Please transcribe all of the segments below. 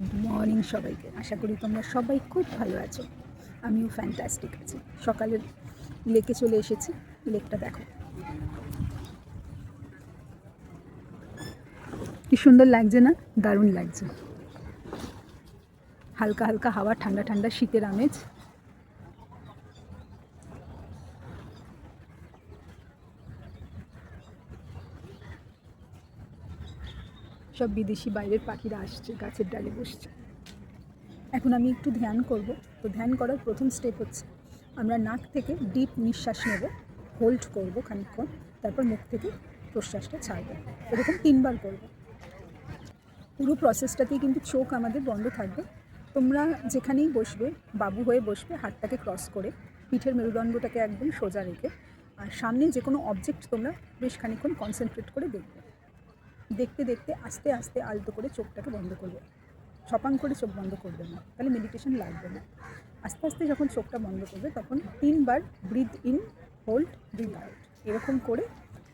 Good morning সবাইকে। আশা করি তোমরা সবাই খুব ভালো আছো। আমিও ফ্যান্টাস্টিক আছি। সকালের লেকে চলে এসেছি। লেকটা দেখো। কি সুন্দর লাগছে না? দারুণ লাগছে। হালকা হালকা হাওয়া, ঠান্ডা ঠান্ডা শীতের আমেজ। সব বিদেশি বাইরের পাখিরা আসছে, গাছের ডালে বসছে। এখন আমি একটু ধ্যান করব। তো ধ্যান করার প্রথম স্টেপ হচ্ছে, আমরা নাক থেকে ডিপ নিঃশ্বাস নেব হোল্ড করব খানিকক্ষণ, তারপর মুখ থেকে প্রশ্বাসটা ছাড়বো। এরকম তিনবার করব। পুরো প্রসেসটাতেই কিন্তু চোখ আমাদের বন্ধ থাকবে। তোমরা যেখানেই বসবে, বাবু হয়ে বসবে, হাতটাকে ক্রস করে, পিঠের মেরুদণ্ডটাকে একদম সোজা রেখে, আর সামনে যে কোনো অবজেক্ট তোমরা বেশ খানিকক্ষণ কনসেন্ট্রেট করে দেখবে। দেখতে দেখতে আস্তে আস্তে আলতো করে চোখটাকে বন্ধ করবে। ছপাং করে চোখ বন্ধ করবে না। তাহলে মেডিটেশন লাগবে না। আস্তে আস্তে যখন চোখটা বন্ধ করবে, তখন তিনবার breathe in hold breathe out এরকম করে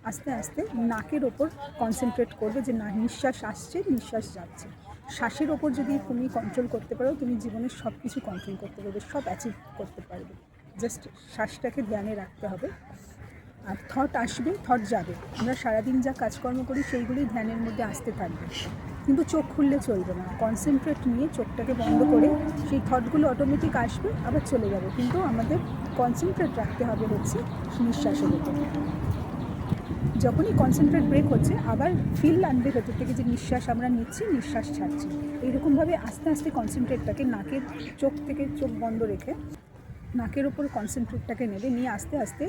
আস্তে আস্তে নাকের ওপর কনসেন্ট্রেট করবে যে না, নিঃশ্বাস আসছে, নিঃশ্বাস যাচ্ছে। শ্বাসের ওপর যদি তুমি কন্ট্রোল করতে পারো, তুমি জীবনের সব কিছু কন্ট্রোল করতে পারবে, সব অ্যাচিভ করতে পারবে। জাস্ট শ্বাসটাকে ধ্যানে রাখতে হবে। আর থট আসবে থট যাবে। আমরা সারাদিন যা কাজকর্ম করি, সেইগুলোই ধ্যানের মধ্যে আসতে থাকবে। কিন্তু চোখ খুললে চলবে না। কনসেন্ট্রেট নিয়ে চোখটাকে বন্ধ করে সেই থটগুলো অটোমেটিক আসবে, আবার চলে যাবে। কিন্তু আমাদের কনসেন্ট্রেট রাখতে হবে হচ্ছে নিঃশ্বাসের উপর। যখনই কনসেন্ট্রেট ব্রেক হচ্ছে, আবার ফিল আনবে ভেতর থেকে যে নিঃশ্বাস আমরা নিচ্ছি, নিঃশ্বাস ছাড়ছি। এইরকমভাবে আস্তে আস্তে কনসেন্ট্রেটটাকে নাকের চোখ থেকে চোখ বন্ধ রেখে নাকের ওপর কনসেন্ট্রেটটাকে নেবে, নিয়ে আস্তে আস্তে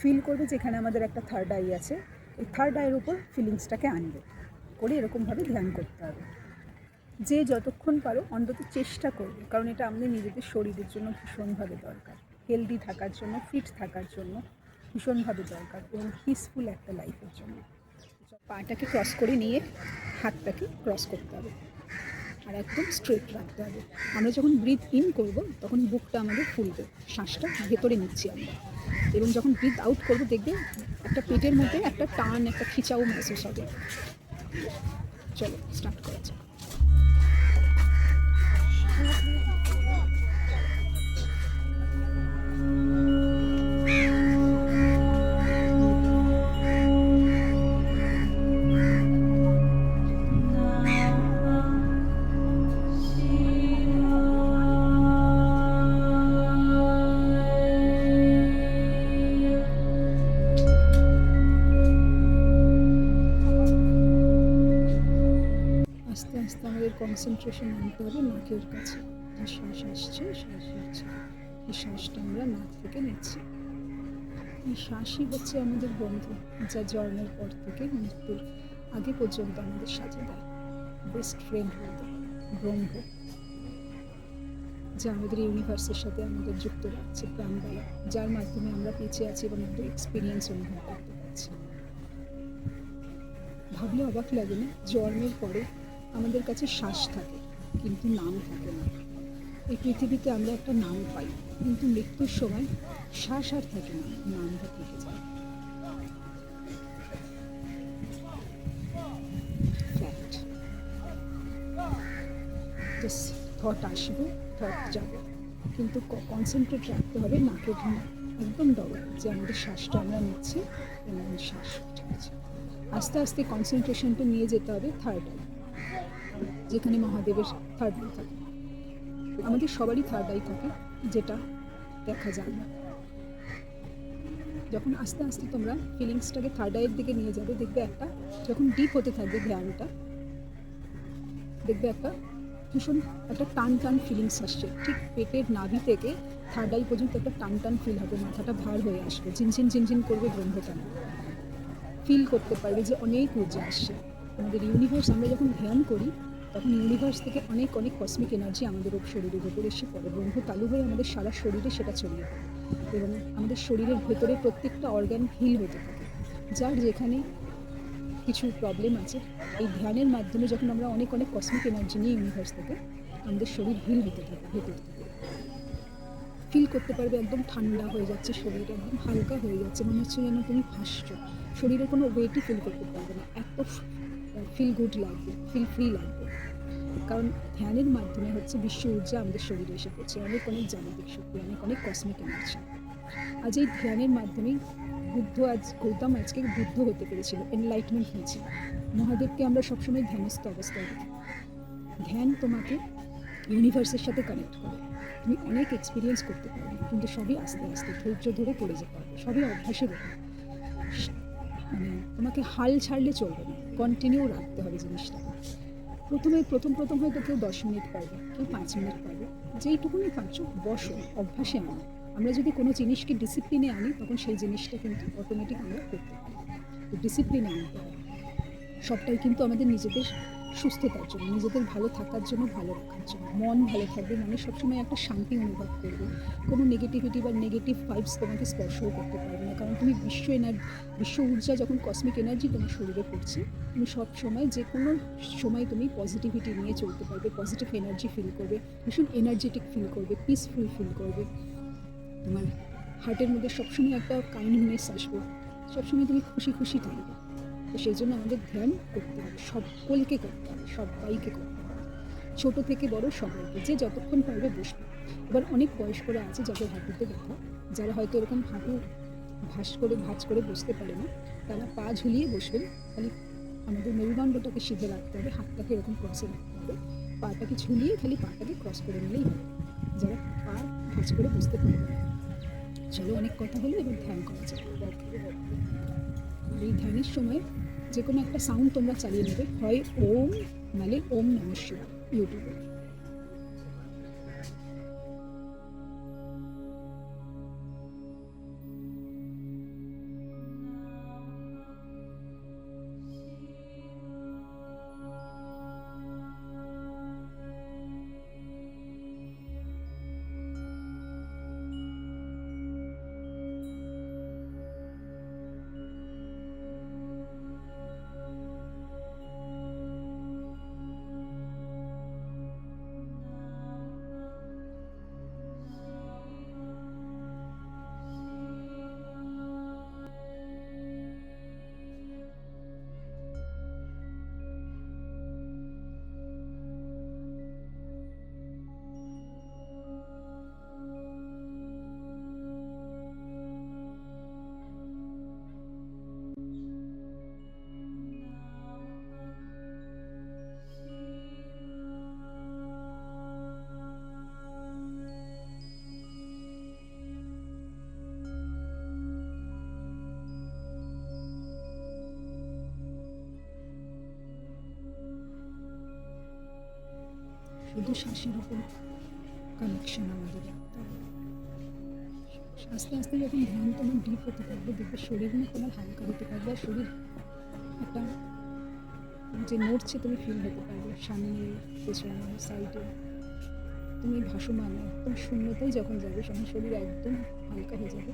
ফিল করবে যে এখানে আমাদের একটা থার্ড আই আছে। এই থার্ড আইয়ের ওপর ফিলিংসটাকে আনবে, করে এরকমভাবে ধ্যান করতে হবে। যে যতক্ষণ পারো অন্তত চেষ্টা করবে, কারণ এটা আমাদের নিজেদের শরীরের জন্য ভীষণভাবে দরকার। হেলদি থাকার জন্য ফিট থাকার জন্য ভীষণভাবে দরকার, এবং পিসফুল একটা লাইফের জন্য। পাটাকে ক্রস করে নিয়ে হাতটাকে ক্রস করতে হবে। আর একদম স্ট্রেট রাখতে হবে। আমরা যখন ব্রিথ ইন করব, তখন বুকটা আমাদের ফুলবে। শ্বাসটা ভেতরে নিচ্ছি আমরা। এবং যখন ব্রিথ আউট করব, দেখবে একটা পেটের মধ্যে একটা টান, একটা খিচাও মেসেজ হবে। চলো স্টার্ট করা যাক। কনসেন্ট্রেশন আনতে হবে নাকের কাছে। শ্বাস আসছে, শ্বাস যাচ্ছে এই শ্বাসটা আমরা নাক থেকে নিচ্ছি। এই শ্বাসই হচ্ছে আমাদের বন্ধু, যা জন্মের পর থেকে মৃত্যুর আগে পর্যন্ত আমাদের সাথে দেয়। বেস্ট ফ্রেন্ড বলতে ব্রহ্ম যা আমাদের ইউনিভার্সের সাথে আমাদের যুক্ত রাখছে প্রাণবায়ু যার মাধ্যমে আমরা বেঁচে আছি এবং একটা এক্সপিরিয়েন্স অনুভব করতে পারছি। ভাবলে অবাক লাগে না, জন্মের পরে আমাদের কাছে শ্বাস থাকে, কিন্তু নাম থাকে না। এই পৃথিবীতে আমরা একটা নাম পাই, কিন্তু মৃত্যুর সময় শ্বাস আর থাকে না, নামটা থেকে যায়। ফ্যাক্ট থট আসবে থট যাবে, কিন্তু কনসেন্ট্রেট রাখতে হবে নাকের একদম ডবল যে আমাদের শ্বাসটা আমরা নিচ্ছি এবং শ্বাস ঠিক আছে আস্তে আস্তে কনসেন্ট্রেশনটা নিয়ে যেতে হবে থার্ড আই যেখানে মহাদেবের থার্ড আই থাকে। আমাদের সবারই থার্ড আই থাকে, যেটা দেখা যায় না। যখন আস্তে আস্তে তোমরা ফিলিংসটাকে থার্ড আইয়ের দিকে নিয়ে যাবে, দেখবে একটা যখন ডিপ হতে থাকবে ধ্যানটা দেখবে একটা ভীষণ একটা টান টান ফিলিংস আসছে। ঠিক পেটের নাভি থেকে থার্ড আই পর্যন্ত একটা টান টান ফিল হবে, মাথাটা ভার হয়ে আসবে, ঝিনঝিন ঝিনঝিন করবে ব্রহ্মটা ফিল করতে পারবে যে অনেক ঊর্জা আসছে। আমাদের ইউনিভার্স আমরা যখন ধ্যান করি, তখন ইউনিভার্স থেকে অনেক অনেক কসমিক এনার্জি আমাদের শরীরের উপর এসে পড়ে। ব্রহ্ম তালু হয়ে আমাদের সারা শরীরে সেটা ছড়িয়ে পড়ে। এবং আমাদের শরীরের ভেতরে প্রত্যেকটা অর্গান হিল হতে থাকে। যার যেখানে কিছু প্রবলেম আছে, এই ধ্যানের মাধ্যমে যখন আমরা অনেক অনেক কসমিক এনার্জি নিয়ে ইউনিভার্স থেকে, আমাদের শরীর হিল হতে থাকে, ভেতর থেকে। ফিল করতে পারবে একদম ঠান্ডা হয়ে যাচ্ছে, শরীর একদম হালকা হয়ে যাচ্ছে, মনে হচ্ছে যেন তুমি ভাসছো। শরীরে কোনো ওয়েটই ফিল করতে পারবে না। এত ফিল গুড লাগবে ফিল ফ্রি লাগবে। কারণ ধ্যানের মাধ্যমে হচ্ছে বিশ্ব ঊর্জা আমাদের শরীরে এসে পড়ছে। অনেক অনেক জাগতিক শক্তি, অনেক অনেক কসমিক এনার্জি আজ এই ধ্যানের মাধ্যমেই বুদ্ধ আজ, গৌতম আজকে বুদ্ধ হতে পেরেছিল এনলাইটমেন্ট হয়েছিল। মহাদেবকে আমরা সবসময় ধ্যানস্থ অবস্থায় দেখি। ধ্যান তোমাকে ইউনিভার্সের সাথে কানেক্ট করে। তুমি অনেক এক্সপিরিয়েন্স করতে পারবে, কিন্তু সবই আস্তে আস্তে ধৈর্য ধরে করে যেতে হবে, সবই অভ্যাসের ব্যাপার মানে তোমাকে হাল ছাড়লে চলবে না কন্টিনিউ রাখতে হবে জিনিসটা প্রথমে, প্রথম প্রথম হয়তো কেউ দশ মিনিট পারবে, কেউ পাঁচ মিনিট পারবে। যেইটুকুনি পারছ, বসো, অভ্যাসে আনো আমরা যদি কোনো জিনিসকে ডিসিপ্লিনে আনি, তখন সেই জিনিসটা কিন্তু অটোমেটিক আমরা করতে পারি। ডিসিপ্লিনে আনতে হবে। সবটাই কিন্তু আমাদের নিজেদের সুস্থতার জন্য, নিজেদের ভালো থাকার জন্য ভালো রাখার জন্য। মন ভালো থাকবে মনে সবসময় একটা শান্তি অনুভব করবে। কোনো নেগেটিভিটি বা নেগেটিভ ভাইবস তোমাকে স্পর্শও করতে পারবে না। কারণ তুমি বিশ্ব এনার্জি বিশ্ব ঊর্জা যখন কসমিক এনার্জি তোমার শরীরে পড়ছে, তুমি সব সময় যে কোনো সময় তুমি পজিটিভিটি নিয়ে চলতে পারবে পজিটিভ এনার্জি ফিল করবে, ভীষণ এনার্জেটিক ফিল করবে পিসফুল ফিল করবে। তোমার হার্টের মধ্যে সবসময় একটা কাইন্ডনেস আসবে। সবসময় তুমি খুশি খুশি থাকবে। সেই জন্য আমাদের ধ্যান করতে হবে, সকলকে করতে হবে, সবাইকে করতে হবে। ছোট থেকে বড় সবাইকে, যে যতক্ষণ পারবে বসবে। এবার অনেক বয়স্করা আছে যাদের হাঁটুতে ব্যথা, যারা হয়তো এরকম হাঁটু ভাস করে, ভাঁজ করে বসতে পারে না, তারা পা ঝুলিয়ে বসবেন খালি আমাদের মেরুদণ্ডটাকে সিধে রাখতে হবে, হাতটাকে এরকম ক্রসে রাখতে হবে। পাটাকে ঝুলিয়ে খালি পাটাকে ক্রস করে নিলেই হবে। যারা পা ভাঁজ করে বসতে পারবে না। চলো অনেক কথা হলো, এবার ধ্যান করা যায় এই ধ্যানের সময় যে কোনো একটা সাউন্ড তোমরা চালিয়ে নেবে। হয় ওম, নালে ওম নমঃ শিবায়, ইউটিউবে। শুধু শ্বাসের উপর কানেকশন আমাদের রাখতে হবে। আস্তে আস্তে যখন ধ্যান তোমার ডিপ হতে থাকবে, দেখবে শরীর না তোমার হালকা হতে পারবে আর শরীর একটা যে নড়ছে তুমি ফিল হতে পারবে। সামনে, পেছনে সাইডে তুমি ভাসমান, একদম শূন্যতাই যখন যাবে, তখন শরীর একদম হালকা হয়ে যাবে।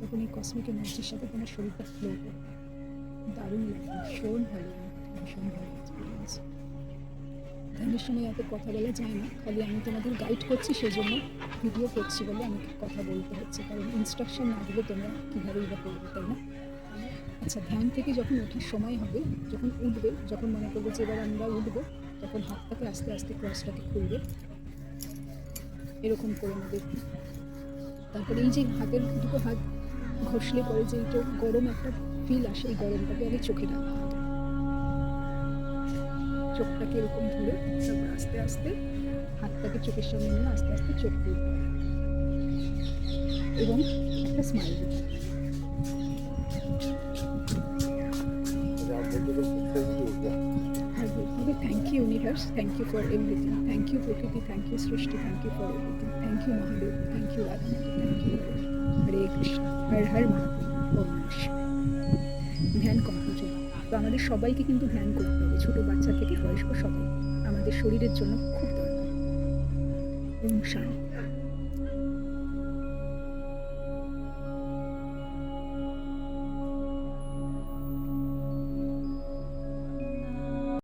তখন এই কসমিক এনার্জির সাথে তোমার শরীরটা ফ্লো করবে। দারুণ লাগবে, ভীষণ ভালো ভীষণ ভালো ধ্যানের সময় এত কথা বলা যায় না। খালি আমি তোমাদের গাইড করছি সেজন্য ভিডিও করছি বলে আমাকে কথা বলতে হচ্ছে। কারণ ইনস্ট্রাকশন না দিলে তোমরা কীভাবে এটা করবে, তাই না? আচ্ছা ধ্যান থেকে যখন ওঠার সময় হবে, যখন উঠবে, যখন মনে করবে যে এবার আমরা উঠবো, তখন হাতটাকে আস্তে আস্তে ক্রসটাকে খুলবে। এরকম করে নেবে। তারপরে এই যে হাতের দুটো হাত ঘষলে পরে যে এইটা গরম একটা ফিল আসে, এই গরমটাকে আগে চোখে হবে চোখটাকে এরকম ধরে তারপর আস্তে আস্তে হাতটাকে চোখের সামনে নিয়ে আস্তে আস্তে চোখ খুলতে হবে এবং একটা স্মাইল দিতে হবে। আর বলতে হবে thank you universe thank you for everything thank you প্রকৃতি থ্যাংক ইউ সৃষ্টি thank you for everything thank you Mahadev thank you Radhanath thank you Hare Krishna, Har Har Mahadev, Om নমঃ শিবায়। ধ্যান কমপ্লিট হলো। তো আমাদের সবাইকে কিন্তু ধ্যান করতে হবে, ছোট বাচ্চা থেকে বয়স্ক সবাই আমাদের শরীরের জন্য খুব দরকার। ওম শান্তি।